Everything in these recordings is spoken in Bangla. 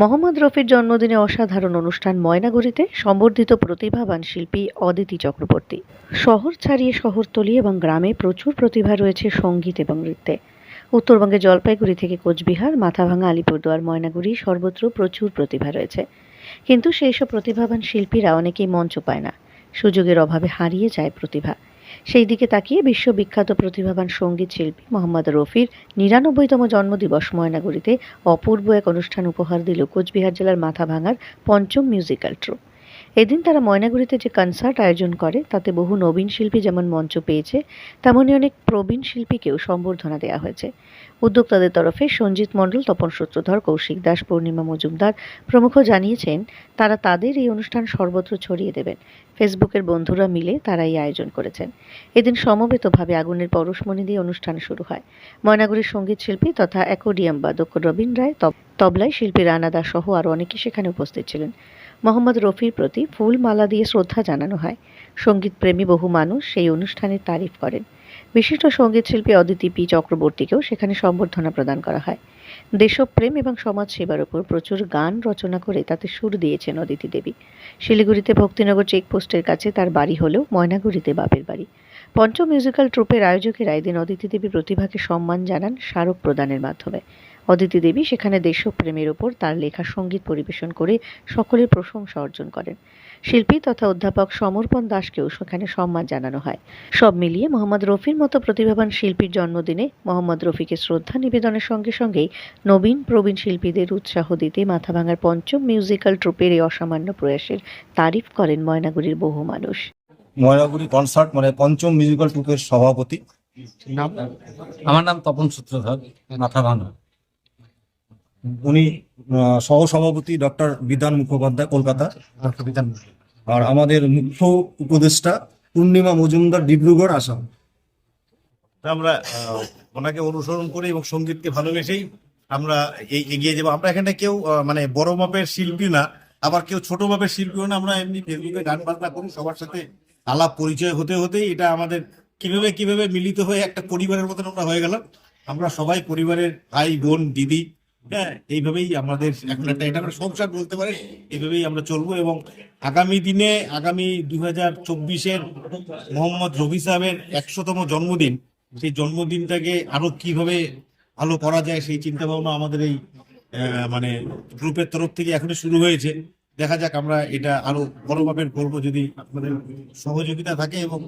মোহাম্মদ রফির জন্মদিনে অসাধারণ অনুষ্ঠান ময়নাগুড়িতে সম্বর্ধিত প্রতিভাবান শিল্পী অদিতি চক্রবর্তী। শহর ছাড়িয়ে শহরতলি এবং গ্রামে প্রচুর প্রতিভা রয়েছে সংগীত এবং নৃত্যে। উত্তরবঙ্গে জলপাইগুড়ি থেকে কোচবিহার মাথাভাঙা আলিপুরদুয়ার, ময়নাগুড়ি সর্বত্র প্রচুর প্রতিভা রয়েছে। কিন্তু সেই সব প্রতিভাবান শিল্পীরা অনেকেই মঞ্চ পায় না। সুযোগের অভাবে হারিয়ে যায় প্রতিভা। সেই দিকে তাকিয়ে বিশ্ববিখ্যাত প্রতিভাবান সংগীত শিল্পী মোহাম্মদ রফির নিরানব্বইতম জন্মদিবস ময়নাগুড়িতে অপূর্ব এক অনুষ্ঠান উপহার দিল কোচবিহার জেলার মাথা ভাঙার পঞ্চম মিউজিক্যাল ট্রুপ। এদিন তারা ময়নাগুড়িতে যে কনসার্ট আয়োজন করে, তাতে বহু নবীন শিল্পী যেমন মঞ্চ পেয়েছে, তেমনই অনেক প্রবীণ শিল্পীকেও সম্বর্ধনা দেওয়া হয়েছে। উদ্যোক্তাদের তরফে সঞ্জিত মণ্ডল, তপন সূত্রধর, কৌশিক দাস, পূর্ণিমা মজুমদার প্রমুখ জানিয়েছেন, তারা তাদের এই অনুষ্ঠান সর্বত্র ছড়িয়ে দেবেন। ফেসবুকের বন্ধুরা মিলে তারা এই আয়োজন করেছেন। এদিন সমবেতভাবে আগুনের পরশমণি দিয়ে অনুষ্ঠান শুরু হয়। ময়নাগুড়ির সংগীত শিল্পী তথা অ্যাকোডিয়াম বাদক রবীন রায়, তব- তবলায় শিল্পী রানা দাস সহ আরও অনেকে সেখানে উপস্থিত ছিলেন। মোহাম্মদ রফির প্রতি ফুল মালা দিয়ে শ্রদ্ধা জানানো হয়। সঙ্গীতপ্রেমী বহু মানুষ সেই অনুষ্ঠানের তারিফ করেন। বিশিষ্ট সংগীত শিল্পী অদিতি পি চক্রবর্তীকেও সেখানে সম্বর্ধনা প্রদান করা হয়। দেশপ্রেম এবং সমাজ সেবার উপর প্রচুর গান রচনা করে তাতে সুর দিয়েছেন অদিতি দেবী। শিলিগুড়িতে ভক্তিনগর চেকপোস্টের কাছে তার বাড়ি হলেও ময়নাগুড়িতে বাপের বাড়ি। পঞ্চম মিউজিক্যাল ট্রুপের আয়োজকেরা এদিন অদিতি দেবী প্রতিভাকে সম্মান জানান, স্মারক প্রদানের মাধ্যমে। অদিতি দেবী সেখানে দেশপ্রেমের ওপর তার লেখা সংগীত পরিবেশন করে সকলের প্রশংসা অর্জন করেন। শিল্পী তথা অধ্যাপক সমর্পণ দাসকেও সেখানে সম্মান জানানো হয়। সব মিলিয়ে মোহাম্মদ রফির মতো প্রতিভাবান শিল্পীর জন্মদিনে মোহাম্মদ রফিকে শ্রদ্ধা নিবেদনের সঙ্গে সঙ্গেই নবীন প্রবীণ শিল্পীদের উৎসাহ দিতে মাথাভাঙার পঞ্চম মিউজিক্যাল ট্রুপের এই অসামান্য প্রয়াসের তারিফ করেন ময়নাগুড়ির বহু মানুষ। ময়নাগুড়ি কনসার্ট মানে পঞ্চম মিউজিক্যাল ট্রুপের সভাপতি। আমার নাম তপন সূত্রধর মাথা ভাঙা উনি আহ, সহসভাপতি ডক্টর বিধান মুখোপাধ্যায় কলকাতা। আর আমাদের মুখ্য উপদেষ্টা পূর্ণিমা মজুমদার ডিব্রুগড় আসাম। আমরা আহ, ওনাকে অনুসরণ করে এবং সঙ্গীতকে ভালোবেসেই আমরা এই এগিয়ে যাব। আমরা এখানে কেউ মানে বড় মাপের শিল্পী না আবার কেউ ছোট মাপের শিল্পীও না। আমরা এমনি ফেসবুকে গান বাজনা করি সবার সাথে আলাপ পরিচয় হতে হতেই এটা আমাদের কীভাবে কীভাবে মিলিত হয়ে একটা পরিবারের মতন আমরা হয়ে গেলাম। আমরা সবাই পরিবারের ভাই বোন দিদি হ্যাঁ এইভাবেই আমাদের এখন একটা এটা আমরা সংসার বলতে পারি। এইভাবেই আমরা চলবো এবং আগামী দিনে আগামী দুই হাজার চব্বিশের মোহাম্মদ রবি সাহেবের একশোতম জন্মদিন সেই জন্মদিনটাকে আরও কীভাবে ভালো করা যায় সেই চিন্তা ভাবনা আমাদের এই মানে গ্রুপের তরফ থেকে এখনই শুরু হয়েছে। দেখা যাক আমরা এটা আরও বড় মাপের করব যদি আপনাদের সহযোগিতা থাকে এবং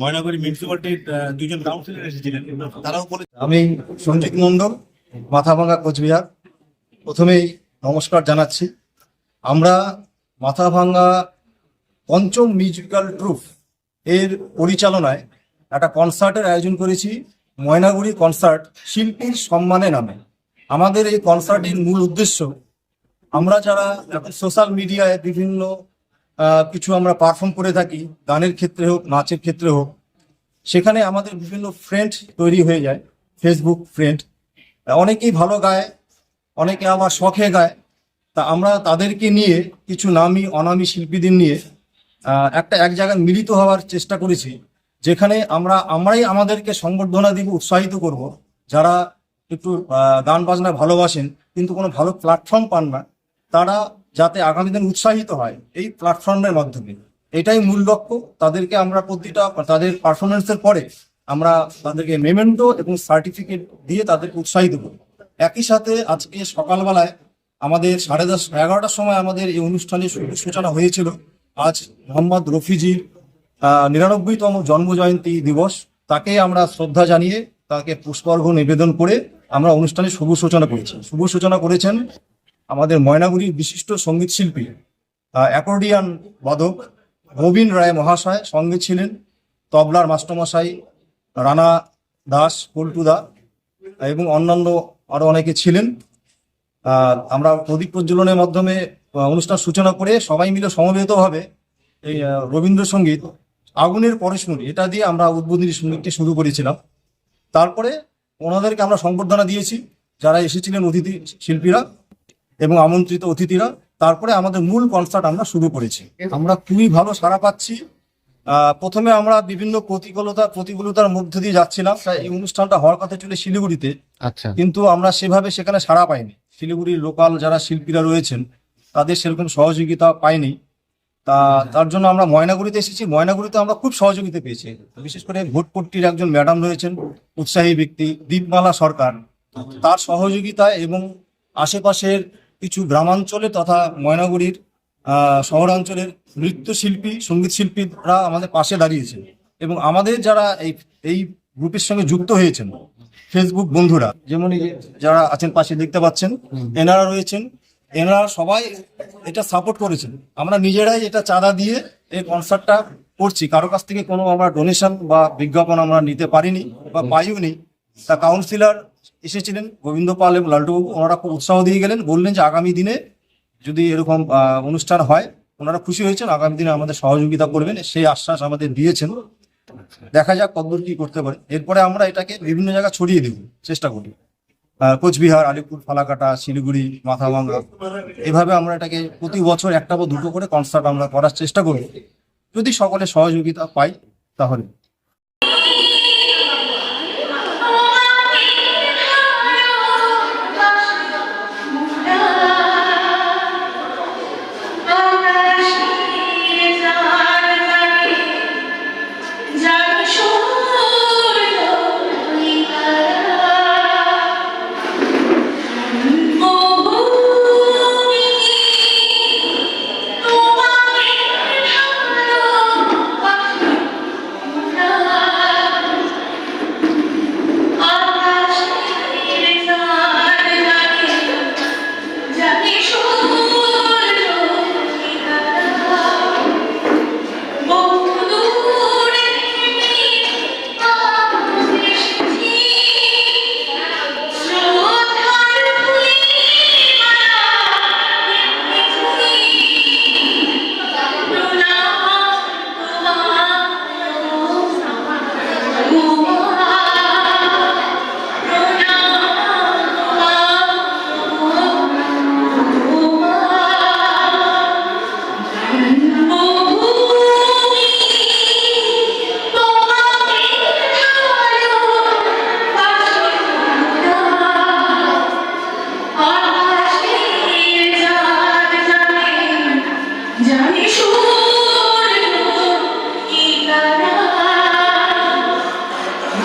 ময়নাগুড়ি মিউনিসিপালিটির দুজন কাউন্সিলর এসেছিলেন তারাও বলে আমি সঞ্জিত মণ্ডল মাথাভাঙা কোচবিহার। প্রথমেই নমস্কার জানাচ্ছি। আমরা মাথাভাঙা পঞ্চম মিউজিক্যাল ট্রুপ এর পরিচালনায় একটা কনসার্টের আয়োজন করেছি, ময়নাগুড়ি কনসার্ট, শিল্পীর সম্মানে নামে। আমাদের এই কনসার্টের মূল উদ্দেশ্য, আমরা যারা সোশ্যাল মিডিয়ায় বিভিন্ন কিছু আমরা পারফর্ম করে থাকি, গানের ক্ষেত্রে হোক, নাচের ক্ষেত্রে হোক, সেখানে আমাদের বিভিন্ন ফ্রেন্ড তৈরি হয়ে যায় ফেসবুক ফ্রেন্ড। অনেকেই ভালো গায়, অনেকে আবার শখে গায়। তা আমরা তাদেরকে নিয়ে কিছু নামি, অনামি শিল্পীদের নিয়ে একটা এক জায়গায় মিলিত হওয়ার চেষ্টা করেছি, যেখানে আমরা, আমরাই আমাদেরকে সংবর্ধনা দিব, উৎসাহিত করব। যারা একটু গান বাজনা ভালোবাসেন, কিন্তু কোনো ভালো প্ল্যাটফর্ম পান না, তারা যাতে আগামী দিন উৎসাহিত হয়, এই প্ল্যাটফর্মের মাধ্যমে। এটাই মূল লক্ষ্য। তাদেরকে আমরা প্রতিটা, তাদের পারফরমেন্সের পরে আমরা তাদেরকে মেমেন্টো এবং সার্টিফিকেট দিয়ে তাদেরকে উৎসাহিত করি একই সাথে আজকে সকালবেলায় আমাদের সাড়ে দশ, এগারোটার সময় আমাদের এই অনুষ্ঠানের শুভ সূচনা হয়েছিল। আজ মোহাম্মদ রফিজির নিরানব্বইতম জন্ম জয়ন্তী দিবস। তাকে আমরা শ্রদ্ধা জানিয়ে তাকে পুষ্পার্ঘ নিবেদন করে আমরা অনুষ্ঠানে শুভ সূচনা করেছি। শুভ সূচনা করেছেন আমাদের ময়নাগুড়ির বিশিষ্ট সংগীত শিল্পী অ্যাকর্ডিয়ান বাদক রবীন রায় মহাশয়। সঙ্গে ছিলেন তবলার মাস্টারমশাই রানা দাস পল্টুদা এবং অন্যান্য আরও অনেকে ছিলেন। আমরা প্রদীপ প্রজ্বলনের মাধ্যমে অনুষ্ঠান সূচনা করে সবাই মিলে সমবেতভাবে এই রবীন্দ্রসঙ্গীত, আগুনের পরশমণি, এটা দিয়ে আমরা উদ্বোধনী সঙ্গীতটি শুরু করেছিলাম। তারপরে ওনাদেরকে আমরা সংবর্ধনা দিয়েছি, যারা এসেছিলেন অতিথি শিল্পীরা এবং আমন্ত্রিত অতিথিরা। তারপরে আমাদের মূল কনসার্ট আমরা শুরু করেছি। আমরা খুবই ভালো সাড়া পাচ্ছি। প্রথমে আমরা বিভিন্ন প্রতিকূলতা প্রতিকূলতার মধ্য দিয়ে যাচ্ছিলাম। এই অনুষ্ঠানটা হওয়ার কথা ছিল শিলিগুড়িতে। আচ্ছা। কিন্তু আমরা সেভাবে সেখানে সাড়া পাইনি। শিলিগুড়ির লোকাল যারা শিল্পীরা রয়েছেন তাদের সেরকম সহযোগিতা পাইনি। তা তার জন্য আমরা ময়নাগুড়িতে এসেছি। ময়নাগুড়িতে আমরা খুব সহযোগিতা পেয়েছি। বিশেষ করে ভোটপট্টির একজন ম্যাডাম রয়েছেন উৎসাহী ব্যক্তি দীপমালা সরকার। তার সহযোগিতা এবং আশেপাশের কিছু গ্রামাঞ্চলে তথা ময়নাগুড়ির শহরাঞ্চলের নৃত্যশিল্পী সংগীত শিল্পীরা আমাদের পাশে দাঁড়িয়েছেন। এবং আমাদের যারা এই এই গ্রুপের সঙ্গে যুক্ত হয়েছেন ফেসবুক বন্ধুরা যেমন যারা আছেন পাশে দেখতে পাচ্ছেন এনারা রয়েছেন। এনারা সবাই এটা সাপোর্ট করেছেন। আমরা নিজেরাই এটা চাঁদা দিয়ে এই কনসার্টটা করছি। কারও কাছ থেকে কোনো আমরা ডোনেশন বা বিজ্ঞাপন আমরা নিতে পারিনি বা পাইও নি তা কাউন্সিলর এসেছিলেন গোবিন্দ পাল এবং লাল্টু বাবু, ওনারা খুব উৎসাহ দিয়ে গেলেন বললেন যে আগামী দিনে যদি এরকম অনুষ্ঠান হয় ওনারা খুশি হয়েছেন আগামী দিনে আমাদের সহযোগিতা করবেন সেই আশ্বাস আমাদের দিয়েছেন। দেখা যাক কতদূর কি করতে পারে। এরপরে আমরা এটাকে বিভিন্ন জায়গায় ছড়িয়ে দেব চেষ্টা করি কোচবিহার আলিপুর ফালাকাটা শিলিগুড়ি মাথাভাঙ্গা এভাবে আমরা এটাকে প্রতি বছর একটা বা দুটো করে কনসার্ট আমরা করার চেষ্টা করি যদি সকলে সহযোগিতা পাই তাহলে।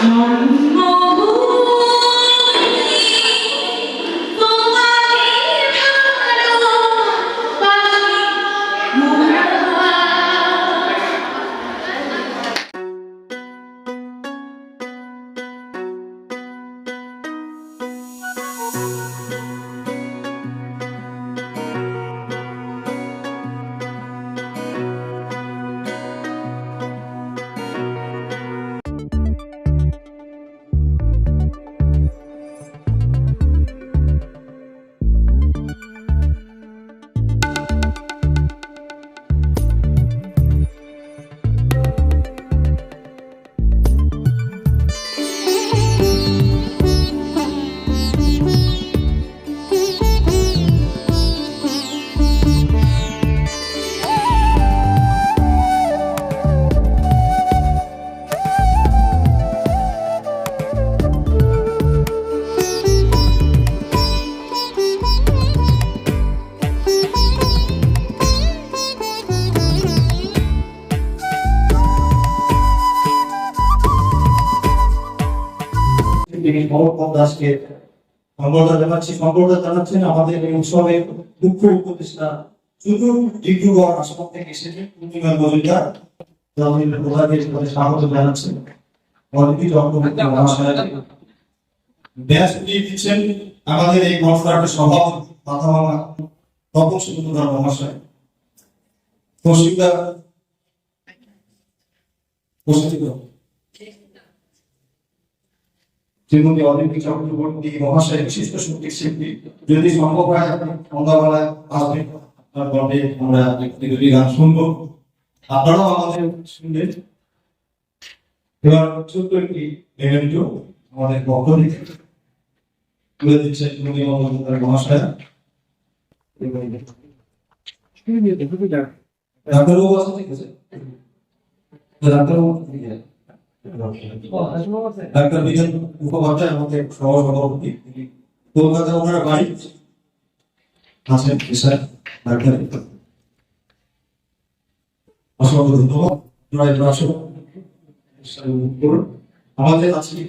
non তিনি মহম্মদ দাসকে সম্বর্ধনা জানাচ্ছি সম্বর্ধনা জানাচ্ছেন আমাদের এই উৎসবে মুখ্য উপদেষ্টা শুধু ডিব্রুগড় আসাম থেকে এসেছেন। পূর্ণিমা মজুমদার। সভাপতি মাথা মহাশয়। অলিম্পিক চক্রবর্তী মহাশয় বিশিষ্ট শিল্পী যদি সম্ভব হয়, সন্ধ্যাবেলায় আসবেন আমরা দুটি গান শুনব। আপনারাও আমাদের শুনবেন। এবার ছোট্ট একটি ইভেন্ট আমাদের পক্ষ তুলে মহাশয়। ডাক্তারবাবু আছে, ঠিক আছে? ডাক্তারবাবু ঠিক আছে। ডাক্তার বিজন মুখোপাধ্যায় আমাদের সহসভাপতি কলকাতা ওনার বাড়ি? আছেন স্যার, ডাক্তার অসংখ্য ধন্যবাদ। আমাদের আজকে